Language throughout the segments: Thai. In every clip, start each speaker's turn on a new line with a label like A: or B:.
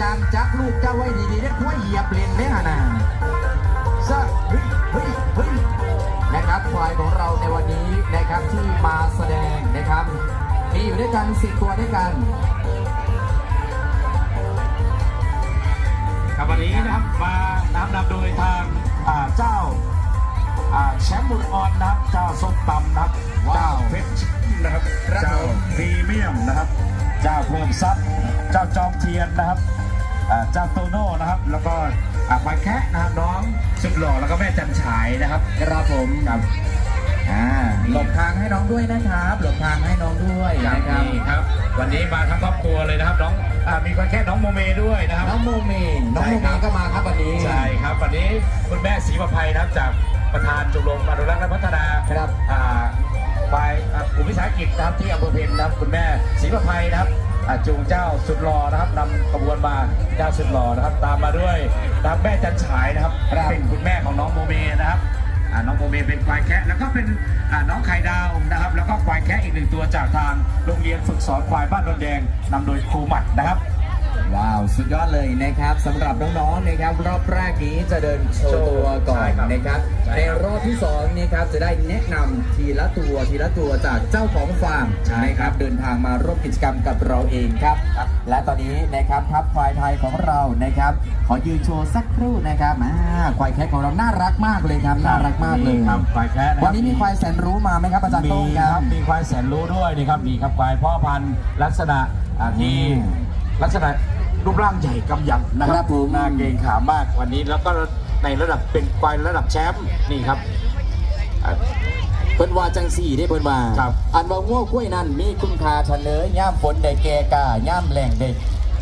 A: จารจักลูกเจ้าไว้ดีๆเด็กหัยเหยียบเลนไม่ห่านาซะเฮ้ยเฮ้ยเฮ้ยนะครับควายของเราในวันนี้นะครับที่มาแสดงนะครับมีอยู่ด้วยกันสิตัวด้วยกัน
B: ครับวันนี้นะครับมานะคนำโดยทางเจ้าแชมป์บุญออนนับเจ้าส้มตำนับเจ้าเพชรนะครับเจ้าพรีเมียมนะครับ เจ้าเพิ่มทรัพย์ เจ้าจอมเทียนนะครับ เจ้าโตโน่นะครับ แล้วก็อ่าควายแคะนะครับน้องสุดหล่อแล้วก็แม่จันฉายนะครับ
A: ครับผม
B: ครับ
A: อ่าหลบทางให้น้องด้วยนะครับหลบทางให้น้องด้วยนะครับ
B: นี่ครับ วันนี้มาทั้งครอบครัวเลยนะครับน้องอามีควายแคะน้องโมเมด้วยนะครับ
A: น้องโมเมนน้องโมเมนก็มาครับวันนี้
B: ใช่ครับวันนี้คุณแม่ศรีประภัยนะครับจากประธานชมรมอนุรักษ์และพัฒนา
A: ครับ
B: อ่าฝ่ายอ่ากลุ่มวิสาหกิจนะครับที่อำเภอเพนนะครับคุณแม่ศรีประภัยนะครับอ่า จูงเจ้าสุดหล่อนะครับนำขบวนมาเจ้าสุดหล่อนะครับ ตามมาด้วยนะครับแม่จันฉายนะครับ
A: ครับ
B: เป็นคุณแม่ของน้องโมเมนะครับอ่าน้องโมเมเป็นควายแคะแล้วก็เป็นอ่าน้องไข่ดาวนะครับ แล้วก็ควายแคะอีกหนึ่งตัวจากทางโรงเรียนฝึกสอนควายบ้านดอนแดงนำโดยครูหมัดนะครับ
A: ว้าว สุดยอดเลยนะครับสำหรับน้องๆนะครับรอบแรกนี้จะเดินโชว์ตัวก่อน
B: ใช่ครับ
A: นะครับ
B: ใช่
A: ใน
B: ครับ
A: รอบที่สองนี่ครับจะได้แนะนำทีละตัวทีละตัวจากเจ้าของฟาร์ม
B: ใช่
A: นะค
B: ครั
A: รับบเดินทางมาร่วมกิจกรรมกับเราเองครับ
B: ครับ
A: และตอนนี้นะครับทัพควายไทยของเรานะครับ ขอยืนโชว์สักครู่นะครับอ่าควายแคะของเราน่ารักมากเลยครับน่ารักมากเลย
B: ครับควายแคะะครับ
A: วันนี้มีควายแสนรู้มาไหมครับอาจารย์
B: มี
A: โต้ง
B: ค
A: ค
B: รั
A: รั
B: บ บ มีควายแสนรู้ด้วยนี่ครับ มีครับควายพ่อพันธุ์ลักษณะอ่าที่
A: อืม
B: ลักษณะ รูปร่างใหญ่กำยำนะค
A: ครั
B: รับบ
A: ผม
B: หน้าเกรงขามากวันนี้แล้วก็ในระดับเป็นควายระดับแชมป์นี่ครับอ่า
A: เพิ่นว่าจังสี่ได้เพิ่นว่า
B: ครับ
A: อันว่าง่วกล้วยนั่นมีคุณค่าเฉลยย่ามฝนได้แก่กาย่ามแหล่งได้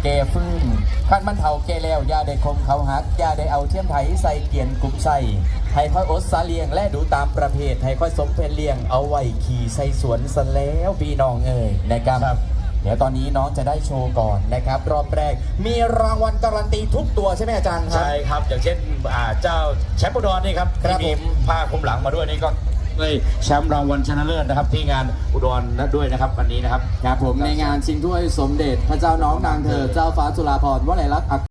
A: แก่ฟื้นขั้นมันเฒ่าแก่แล้วอย่าได้คมเขาหักอย่าได้เอาเทียมไถใส่เกียนกลุ่มใส่ให้ค่อยอดสาเลียงและดูตามประเภทให้ค่อยสมเพลเลี้ยงเอาไว้ขี่ใส่สวนซะแล้วพี่น้องเอ่ยนะครับ
B: ครับ
A: เดี๋ยวตอนนี้น้องจะได้โชว์ก่อนนะครับ รอบแรกมีรางวัลการันตีทุกตัวใช่ไหมอาจารย์ครับ
B: ใช่ครับ อย่างเช่นอ่าเจ้าแชมป์อุดรนี่ครับ
A: ครับ
B: ที่มี
A: ผม
B: ผ้าคลุมหลังมาด้วยนี่ก็ได้แชมป์รางวัลชนะเลิศนะครับ ที่งานอุดรนะด้วยนะครับวันนี้นะครับ
A: ครับผมในงานชิงถ้วยสมเด็จพระเจ้าน้องนางเธอเจ้าฟ้าจุฬาภรณ์วลัยลักษณ์